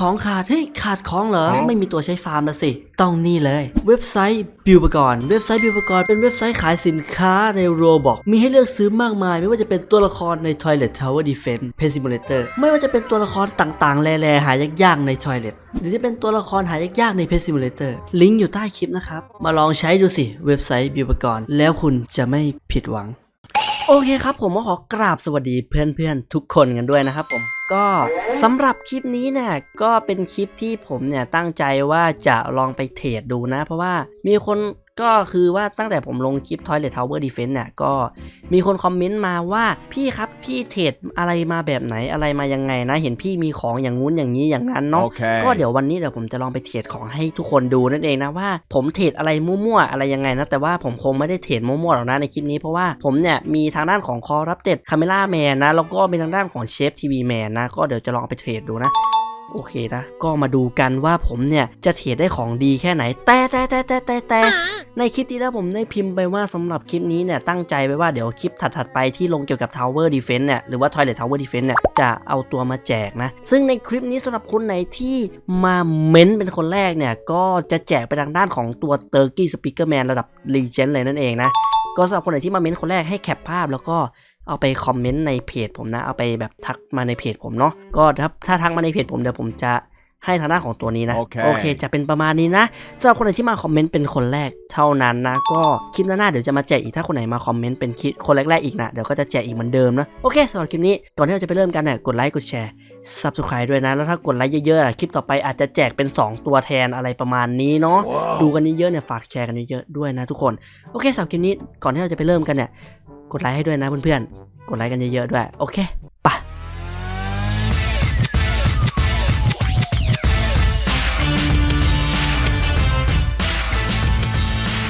ของขาดเฮ้ยขาดของเหรอ ไม่มีตัวใช้ฟาร์มละสิ ต้องนี่เลย เว็บไซต์บิวปกรณ์เว็บไซต์บิวปกรณ์เป็นเว็บไซต์ขายสินค้าในโรบอกมีให้เลือกซื้อมากมาย ไม่ว่าจะเป็นตัวละครใน Toilet Tower Defense p e n Simulator ไม่ว่าจะเป็นตัวละครต่างๆแลๆหายากๆใน Toilet หรือจะเป็นตัวละครหายากๆใน p e n Simulator ลิงก์อยู่ใต้คลิปนะครับ มาลองใช้ดูสิเว็บไซต์บิวปกรณ์แล้วคุณจะไม่ผิดหวัง โอเคครับผมก็ขอกราบสวัสดีเพื่อนๆ ทุกคนกันด้วยนะครับผมก็สำหรับคลิปนี้เนี่ยก็เป็นคลิปที่ผมเนี่ยตั้งใจว่าจะลองไปเทรดดูนะ เพราะว่ามีคน ก็คือว่าตั้งแต่ผมลงคลิป Toilet Tower Defense เนี่ยก็มีคนคอมเมนต์มาว่าพี่ครับพี่เทรดอะไรมาแบบไหนอะไรมายังไงนะ เห็นพี่มีของอย่างงู้นอย่างนี้อย่างนั้นเนาะ Okay. ก็เดี๋ยววันนี้เดี๋ยวผมจะลองไปเทรดของให้ทุกคนดูนั่นเองนะว่าผมเทรดอะไรมั่วๆอะไรยังไงนะแต่ว่าผมคงไม่ได้เทรดมั่วๆหรอกนะในคลิปนี้เพราะว่าผมเนี่ยมีทางด้านของคอรับเต็ดคาเมล่าแมนนะแล้วก็มีทางด้านของเชฟทีวีแมนนะก็เดี๋ยวจะลองเอาไปเทรดดูนะ โอเคนะ ก็มาดูกันว่าผมเนี่ย จะเทรดได้ของดีแค่ไหน แต่แต่แต่แต่แต่แต่ในคลิปที่แล้วผมได้พิมพ์ไปว่าสำหรับคลิปนี้เนี่ย ตั้งใจไว้ว่าเดี๋ยวคลิปถัดๆไปที่ลงเกี่ยวกับ Tower Defense เนี่ย หรือว่า Toilet Tower Defense เนี่ย จะเอาตัวมาแจกนะ ซึ่งในคลิปนี้สำหรับคนไหนที่มาเม้นต์เป็นคนแรกเนี่ย ก็จะแจกไปทางด้านของตัว Turkey Speaker Man ระดับ Legend เลยนั่นเองนะ ก็สำหรับคนไหนที่มาเม้นต์คนแรกให้แคปภาพแล้วก็ เอาไปคอมเมนต์ในเพจผมนะ เอาไปแบบทักมาในเพจผมเนาะ ก็ถ้าถ้าทักมาในเพจผมเดี๋ยวผมจะให้ทางด้านของตัวนี้นะโอเคโอเค จะเป็นประมาณนี้นะสำหรับคนไหนที่มาคอมเมนต์เป็นคนแรกเท่านั้นนะ ก็คลิปหน้าๆเดี๋ยวจะมาแจกอีกถ้าคนไหนมาคอมเมนต์เป็นคลิปคนแรกๆอีกนะ เดี๋ยวก็จะแจกอีกเหมือนเดิมนะ โอเคสำหรับคลิปนี้ ก่อนที่เราจะไปเริ่มกันเนี่ยกดไลค์กดแชร์ subscribe ด้วยนะ แล้วถ้ากดไลค์เยอะๆอะคลิปต่อไปอาจจะแจกเป็น 2 ตัวแทนอะไรประมาณนี้เนาะดูกันเยอะๆเนี่ยฝากแชร์กันเยอะๆด้วยนะทุกคน โอเคสำหรับคลิปนี้ ก่อนที่เราจะไปเริ่มกันเนี่ย กดไลค์ให้ด้วยนะเพื่อนๆ กดไลค์กันเยอะๆด้วย โอเคปะ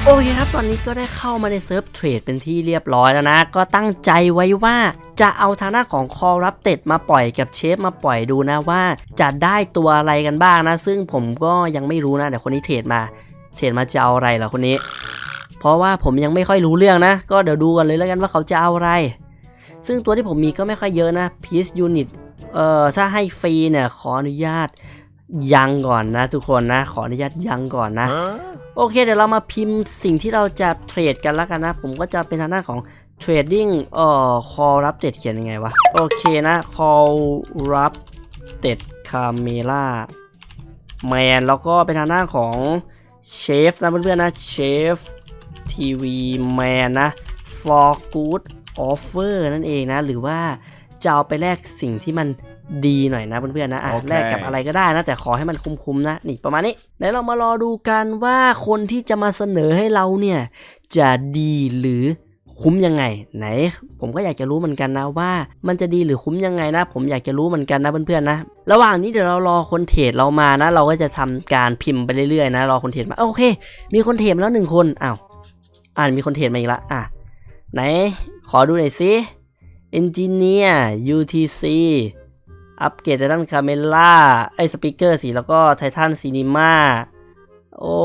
โอเคครับ ตอนนี้ก็ได้เข้ามาในเซิร์ฟเทรดเป็นที่เรียบร้อยแล้วนะ ก็ตั้งใจไว้ว่าจะเอาทางด้านของคอรับเต็ดมาปล่อยกับเชฟมาปล่อยดูนะว่าจะได้ตัวอะไรกันบ้างนะ ซึ่งผมก็ยังไม่รู้นะเดี๋ยวคนนี้เทรดมา เทรดมาจะเอาอะไรเหรอคนนี้ เพราะว่าผมยังไม่ค่อยรู้เรื่องนะ ก็เดี๋ยวดูกันเลยแล้วกันว่าเขาจะเอาอะไร ซึ่งตัวที่ผมมีก็ไม่ค่อยเยอะนะ Peace Unit เอ่อถ้าให้ฟรีเนี่ยขออนุญาตยังก่อนนะทุกคนนะ ขออนุญาตยังก่อนนะ โอเค เดี๋ยวเรามาพิมพ์สิ่งที่เราจะเทรดกันแล้วกันนะ ผมก็จะเป็นทางด้านของ trading เอ่อ call รับเต็ดเขียนยังไงวะ โอเคนะ call รับเต็ด camera man แล้วก็เป็นทางด้านของเชฟนะเพื่อนๆนะเชฟ ทีวีแมนนะ for good offer นั่นเองนะ หรือว่าจะเอาไปแลกสิ่งที่มันดีหน่อยนะเพื่อนๆนะอะโอเคแลกกับอะไรก็ได้นะ แต่ขอให้มันคุ้มๆนะ นี่ประมาณนี้ไหนเรามารอดูกันว่าคนที่จะมาเสนอให้เราเนี่ย จะดีหรือคุ้มยังไง ไหน ผมก็อยากจะรู้เหมือนกันนะว่า มันจะดีหรือคุ้มยังไงนะ ผมอยากจะรู้เหมือนกันนะเพื่อนๆนะ ระหว่างนี้เดี๋ยวเรารอคนเทรดเรามานะ เราก็จะทำการพิมพ์ไปเรื่อยๆนะรอคนเทรดมาโอเค มีคนเทรดมาแล้วหนึ่งคนอ้าว อ่านมีคนเทรดมาอีกละอะ ไหน ขอดูหน่อยสิ Engineer UTC อัปเกรดไททันคาเมล่าไอสปีกเกอร์สิ แล้วก็ไททันซีนีมาโอ้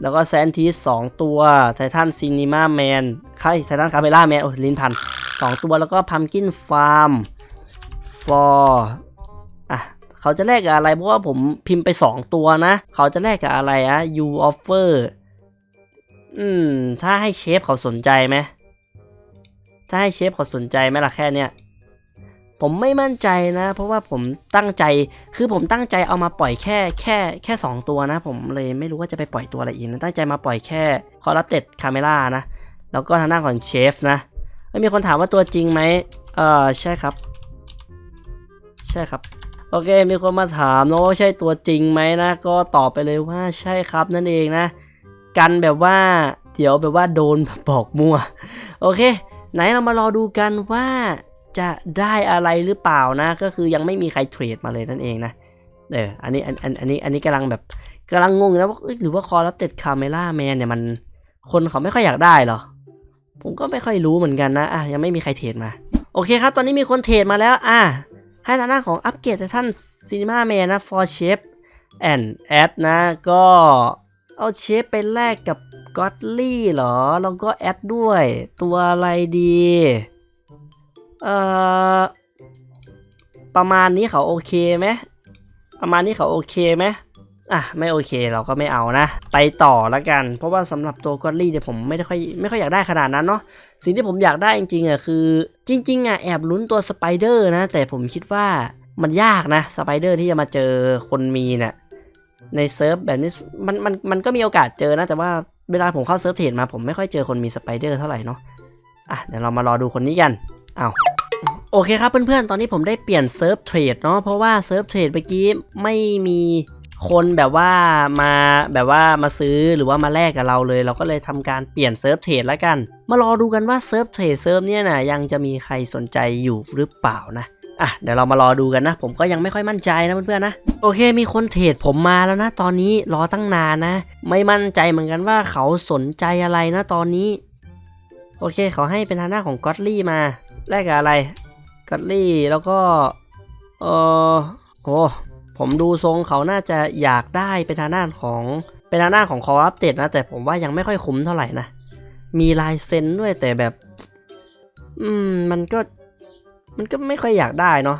แล้วก็แซนทีสสองตัวไททันซีนีมาแมนใครไททันคาเมล่าแมนโอ้ลินพันสองตัวแล้วก็พัมกินฟาร์ม for อะเขาจะแลกกับอะไรเพราะว่าผมพิมพ์ไป 2 ตัวนะ เขาจะแลกกับอะไรอะ you offer อืม ถ้าให้เชฟเขาสนใจไหมถ้าให้เชฟเขาสนใจไหมล่ะแค่เนี้ยผมไม่มั่นใจนะ เพราะว่าผมตั้งใจคือผมตั้งใจเอามาปล่อยแค่แค่แค่2ตัวนะ ผมเลยไม่รู้ว่าจะไปปล่อยตัวอะไรอีกนะตั้งใจมาปล่อยแค่คอรับเต็ดคาเมล่านะ แล้วก็ทางด้านของเชฟนะไม่มีคนถามว่าตัวจริงไหมเออใช่ครับ ใช่ครับ โอเค มีคนมาถามนะว่าใช่ตัวจริงไหมนะ ก็ตอบไปเลยว่าใช่ครับนั่นเองนะ กันแบบว่าเดี๋ยวแบบว่าโดนบอกมั่ว โอเค ไหนเรามารอดูกันว่าจะได้อะไรหรือเปล่านะ ก็คือยังไม่มีใครเทรดมาเลยนั่นเองนะเอออันนี้อันอันอันนี้อันนี้กำลังแบบกำลังงงนะว่าหรือว่าคอรับเต็ดคาเมล่าแมนเนี่ยมันคนเขาไม่ค่อยอยากได้หรอ ผมก็ไม่ค่อยรู้เหมือนกันนะอะยังไม่มีใครเทรดมา โอเคครับ ตอนนี้มีคนเทรดมาแล้ว อะให้ทางด้านของอัปเกรดท่านซีนีมาแมนนะ for chef and ad นะก็ เอาเชฟไปแลกกับก็อตลี่เหรอ แล้วก็แอดด้วย ตัวอะไรดี เอ่อ ประมาณนี้เขาโอเคไหม ประมาณนี้เขาโอเคไหมอะไม่โอเคเราก็ไม่เอานะ ไปต่อละกัน เพราะว่าสำหรับตัวกอดลี่เนี่ยผมไม่ได้ค่อยไม่ค่อยอยากได้ขนาดนั้นเนาะสิ่งที่ผมอยากได้จริงๆอะคือ จริงๆอะแอบลุ้นตัวสไปเดอร์นะ แต่ผมคิดว่ามันยากนะสไปเดอร์ที่จะมาเจอคนมีเนี่ย ในเซิร์ฟแบบนี้มันมันมันก็มีโอกาสเจอนะแต่ว่าเวลาผมเข้าเซิร์ฟเทรดมาผมไม่ค่อยเจอคนมีสไปเดอร์เท่าไหร่เนาะอะเดี๋ยวเรามารอดูคนนี้กันเอาโอเคครับเพื่อนๆ ตอนนี้ผมได้เปลี่ยนเซิร์ฟเทรดเนาะเพราะว่าเซิร์ฟเทรดเมื่อกี้ไม่มีคนแบบว่ามาแบบว่ามาซื้อหรือว่ามาแลกกับเราเลย เราก็เลยทำการเปลี่ยนเซิร์ฟเทรดแล้วกัน มารอดูกันว่าเซิร์ฟเทรดเซิร์ฟเนี่ยนะยังจะมีใครสนใจอยู่หรือเปล่านะ อะเดี๋ยวเรามารอดูกันนะ ผมก็ยังไม่ค่อยมั่นใจนะเพื่อนๆนะ โอเค มีคนเทรดผมมาแล้วนะ ตอนนี้รอตั้งนานนะ ไม่มั่นใจเหมือนกันว่าเขาสนใจอะไรนะตอนนี้ โอเคเขาให้เป็นทางหน้าของก็อตลี่มาแลกกับอะไรก็อตลี่แล้วก็เออโอ้ผมดูทรงเขาน่าจะอยากได้เป็นทางหน้าของเป็นทางหน้าของคออัปเดตนะ แต่ผมว่ายังไม่ค่อยคุ้มเท่าไหร่นะ มีลายเซ็นด้วยแต่แบบ อืมมันก็ มันก็ไม่ค่อยอยากได้เนาะ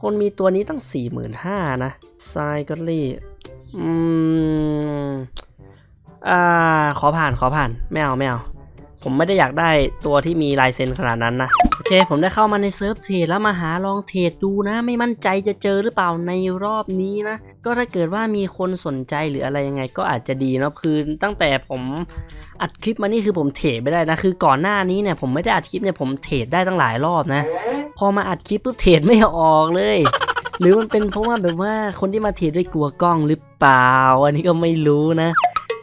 คนมีตัวนี้ตั้งสี่หมื่นห้านะไซก็อตลี่ อืม อ่า ขอผ่านขอผ่าน ไม่เอาไม่เอา ผมไม่ได้อยากได้ตัวที่มีลายเซ็นขนาดนั้นนะ โอเค ผมได้เข้ามาในเซิร์ฟเทรดแล้วมาหาลองเทรดดูนะ ไม่มั่นใจจะเจอหรือเปล่าในรอบนี้นะ ก็ถ้าเกิดว่ามีคนสนใจหรืออะไรยังไงก็อาจจะดีเนาะคือตั้งแต่ผมอัดคลิปมานี่คือผมเทรดไม่ได้นะ คือก่อนหน้านี้เนี่ยผมไม่ได้อัดคลิปเนี่ยผมเทรดได้ตั้งหลายรอบนะ พอมาอัดคลิปปุ๊บเทรดไม่ออกเลย หรือมันเป็นเพราะว่าแบบว่าคนที่มาเทรดด้วยกลัวกล้องหรือเปล่า อันนี้ก็ไม่รู้นะ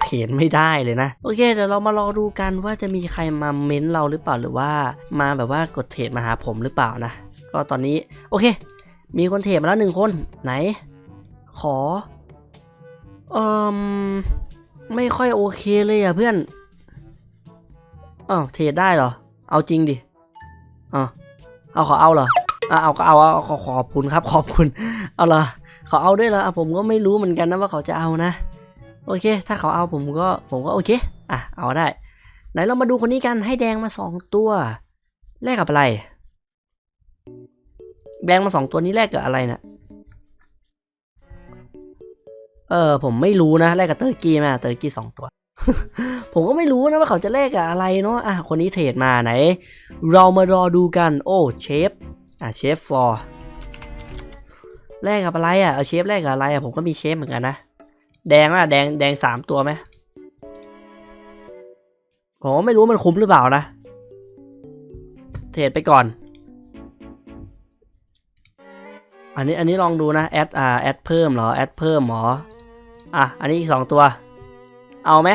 เขียนไม่ได้เลยนะ โอเค เดี๋ยวเรามารอดูกันว่าจะมีใครมาเม้นเราหรือเปล่าหรือว่ามาแบบว่ากดเทรดมาหาผมหรือเปล่านะ ก็ตอนนี้โอเค มีคนเทรดมาแล้วหนึ่งคนไหน ขอเอ่มไม่ค่อยโอเคเลยอะเพื่อนอ้าวเทรดได้เหรอ เอาจริงดิอ๋อเอาขอเอาเหรออะเอาก็เอาเอาขอขอบคุณครับขอบคุณ เอาเหรอขาเอาด้วยเหรอผมก็ไม่รู้เหมือนกันนะว่าเขาจะเอานะ โอเค ถ้าเขาเอาผมก็ผมก็โอเค อะ เอาได้ ไหนเรามาดูคนนี้กันให้แดงมาสองตัวแลกกับอะไร แดงมาสองตัวนี้แลกกับอะไรนะ่ะเออผมไม่รู้นะแลกกับเตอร์กี้มาเตอร์กี้สองตัว ผมก็ไม่รู้นะว่าเขาจะแลกกับอะไรเนาะอะคนนี้เทรดมาไหน เรามารอดูกัน โอ้เชฟอะเชฟฟอร์แลกกับอะไรอะเอาเชฟแลกกับอะไรอะผมก็มีเชฟเหมือนกันนะ แดงอะแดงแดงสามตัวไหมผมไม่รู้มันคุ้มหรือเปล่านะ เทรดไปก่อน อันนี้อันนี้ลองดูนะ แอดอ่าแอดเพิ่มเหรอ แอดเพิ่มเหรอ อะ อันนี้อีกสองตัว เอาไหม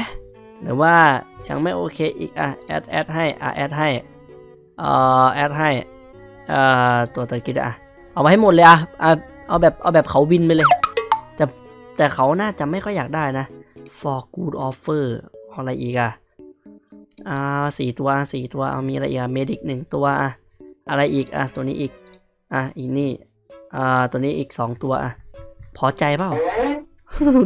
หรือว่ายังไม่โอเคอีกอะแอดแอดให้อะแอดให้เอ่อแอดให้เอ่อตัวตะกี้อะ เอามาให้หมดเลยอะอะเอาแบบเอาแบบเขาวินไปเลย แต่เขาน่าจะไม่ค่อยอยากได้นะ for good offer อะไรอีกอะอ่าสี่ตัวสี่ตัวเอามีอะไรอีกอะ medic หนึ่งตัวอะอะไรอีกอะตัวนี้อีกอะอีกนี่อ่าตัวนี้อีกสองตัวอะพอใจเปล่า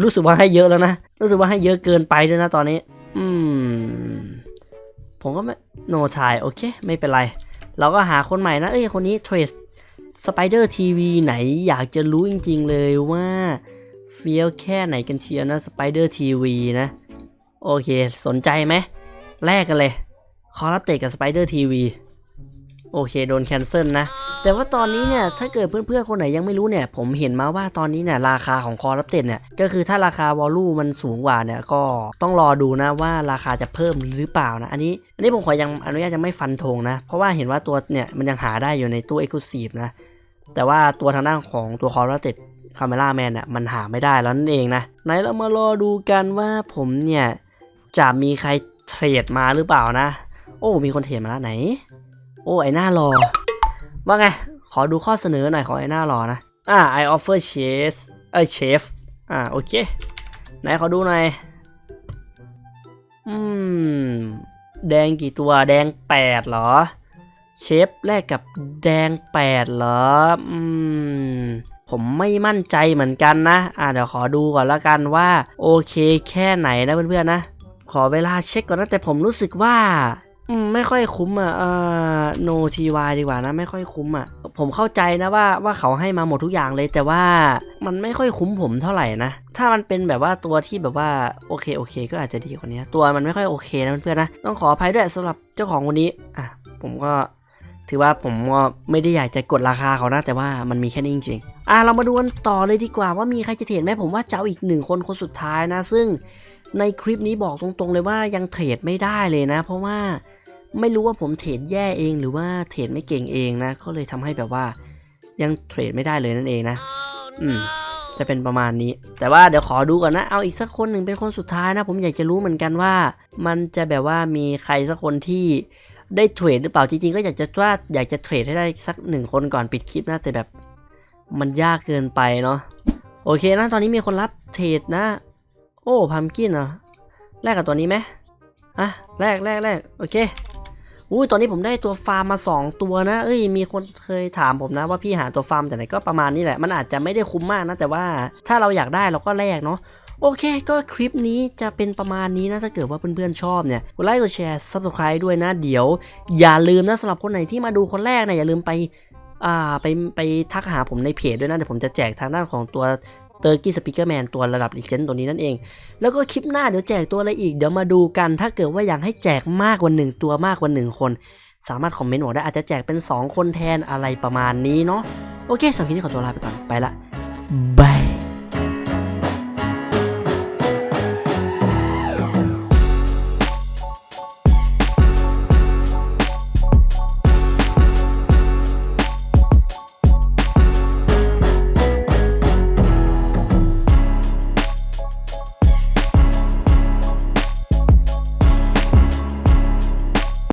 รู้สึกว่าให้เยอะแล้วนะ รู้สึกว่าให้เยอะเกินไปด้วยนะตอนนี้ อืม ผมก็ไม่โนทายโอเค ไม่เป็นไร เราก็หาคนใหม่นะ เอ้ย คนนี้เทรสสไปเดอร์ทีวีไหนอยากจะรู้จริง ๆ เลยว่า เฟี้ยวแค่ไหนกันเชียวนะสไปเดอร์ทีวีนะ โอเค สนใจไหมแลกกันเลย คอรับเตะกับสไปเดอร์ทีวีโอเค โดนแคนเซิลนะ แต่ว่าตอนนี้เนี่ย ถ้าเกิดเพื่อนๆ คนไหนยังไม่รู้เนี่ย ผมเห็นมาว่าตอนนี้เนี่ย ราคาของคอรับเต็ดเนี่ย ก็คือถ้าราคาวอลลุ่มันสูงกว่าเนี่ย ก็ต้องรอดูนะว่าราคาจะเพิ่มหรือเปล่านะ อันนี้ อันนี้ผมขอยังอนุญาตยังไม่ฟันธงนะ เพราะว่าเห็นว่าตัวเนี่ย มันยังหาได้อยู่ในตู้ Exclusive นะ แต่ว่าตัวทางด้านของตัวคอรับเต็ด คาเมล่าแมนเนี่ยมันหาไม่ได้แล้วนั่นเองนะไหนเรามารอดูกันว่าผมเนี่ยจะมีใครเทรดมาหรือเปล่านะ โอ้มีคนเทรดมาแล้วไหน โอ้ไอหน้ารอว่าไง ขอดูข้อเสนอหน่อยของไอหน้ารอนะอ่า I offer chef เอ้ย chef อ่าโอเค ไหนขอดูหน่อยอืมแดงกี่ตัวแดงแปดเหรอ เชฟแรกกับแดงแปดเหรอ อืม ผมไม่มั่นใจเหมือนกันนะ อ่าเดี๋ยวขอดูก่อนละกันว่า โอเคแค่ไหนนะเพื่อนๆนะ ขอเวลาเช็คก่อนนะแต่ผมรู้สึกว่าอืมไม่ค่อยคุ้มอะเอ่อ no ty ดีกว่านะ ไม่ค่อยคุ้มอะ ผมเข้าใจนะว่าว่าเขาให้มาหมดทุกอย่างเลย แต่ว่ามันไม่ค่อยคุ้มผมเท่าไหร่นะ ถ้ามันเป็นแบบว่าตัวที่แบบว่าโอเคโอเค ก็อาจจะดีกว่านี้ ตัวมันไม่ค่อยโอเคนะเพื่อนๆนะ ต้องขออภัยด้วยสำหรับเจ้าของคนนี้ อะ ผมก็ ถือว่าผมก็ไม่ได้อยากจะกดราคาเขานะแต่ว่ามันมีแค่นี้จริงๆอะเรามาดูกันต่อเลยดีกว่าว่ามีใครจะเทรดไหมผมว่าเจะเอาอีกหนึ่งคนคนสุดท้ายนะ ซึ่งในคลิปนี้บอกตรงๆเลยว่ายังเทรดไม่ได้เลยนะ เพราะว่าไม่รู้ว่าผมเทรดแย่เองหรือว่าเทรดไม่เก่งเองนะก็เลยทำให้แบบว่ายังเทรดไม่ได้เลยนั่นเองนะ อืมจะเป็นประมาณนี้ แต่ว่าเดี๋ยวขอดูก่อนนะ เอาอีกสักคนหนึ่งเป็นคนสุดท้ายนะ ผมอยากจะรู้เหมือนกันว่า มันจะแบบว่ามีใครสักคนที่ ได้เทรดหรือเปล่าจริงๆ ก็อยากจะว่าอยากจะเทรดให้ได้สักหนึ่งคนก่อนปิดคลิปนะแต่แบบมันยากเกินไปเนาะโอเคนะตอนนี้มีคนรับเทรดนะ โอ้พัมกินเหรอแลกกับตัวนี้ไหมอะแลกแลกแลกโอเคอุ้ยตอนนี้ผมได้ตัวฟาร์มมา 2 ตัวนะ เอ้ย มีคนเคยถามผมนะว่าพี่หาตัวฟาร์มจากไหนก็ประมาณนี้แหละ มันอาจจะไม่ได้คุ้มมากนะ แต่ว่าถ้าเราอยากได้เราก็แลกเนาะ โอเค ก็คลิปนี้จะเป็นประมาณนี้นะถ้าเกิดว่าเพื่อนๆชอบเนี่ยกดไลค์กดแชร์ subscribe ด้วยนะ เดี๋ยว อย่าลืมนะสำหรับคนไหนที่มาดูคนแรกนะอย่าลืมไปอ่าไปไปทักหาผมในเพจด้วยนะเดี๋ยวผมจะแจกทางด้านของตัวเตอร์กี้สปีกเกอร์แมนตัวระดับลิเจนตัวนี้นั่นเอง แล้วก็คลิปหน้าเดี๋ยวแจกตัวอะไรอีก เดี๋ยวมาดูกัน ถ้าเกิดว่าอยากให้แจกมากกว่าหนึ่งตัวมากกว่าหนึ่งคน สามารถคอมเมนต์บอกได้อาจจะแจกเป็น 2 คนแทนอะไรประมาณนี้เนาะ โอเคสำหรับคลิปนี้ขอตัวลาไปก่อน ไปละบาย